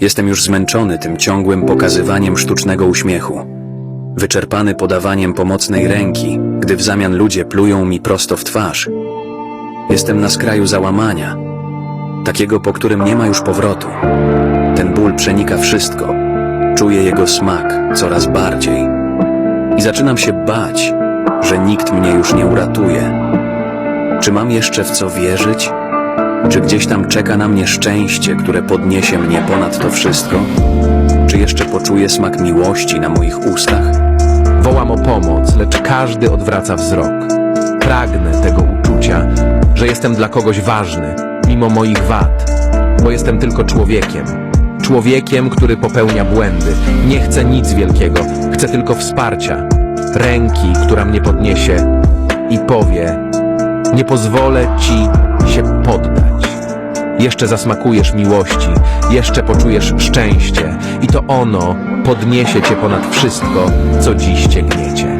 Jestem już zmęczony tym ciągłym pokazywaniem sztucznego uśmiechu. Wyczerpany podawaniem pomocnej ręki, gdy w zamian ludzie plują mi prosto w twarz. Jestem na skraju załamania, takiego, po którym nie ma już powrotu. Ten ból przenika wszystko. Czuję jego smak coraz bardziej. I zaczynam się bać, że nikt mnie już nie uratuje. Czy mam jeszcze w co wierzyć? Czy gdzieś tam czeka na mnie szczęście, które podniesie mnie ponad to wszystko? Czy jeszcze poczuję smak miłości na moich ustach? Wołam o pomoc, lecz każdy odwraca wzrok. Pragnę tego uczucia, że jestem dla kogoś ważny, mimo moich wad, bo jestem tylko człowiekiem. Człowiekiem, który popełnia błędy. Nie chcę nic wielkiego, chcę tylko wsparcia. Ręki, która mnie podniesie i powie: Nie pozwolę ci się poddać. Jeszcze zasmakujesz miłości, jeszcze poczujesz szczęście i to ono podniesie cię ponad wszystko, co dziś cię gniecie.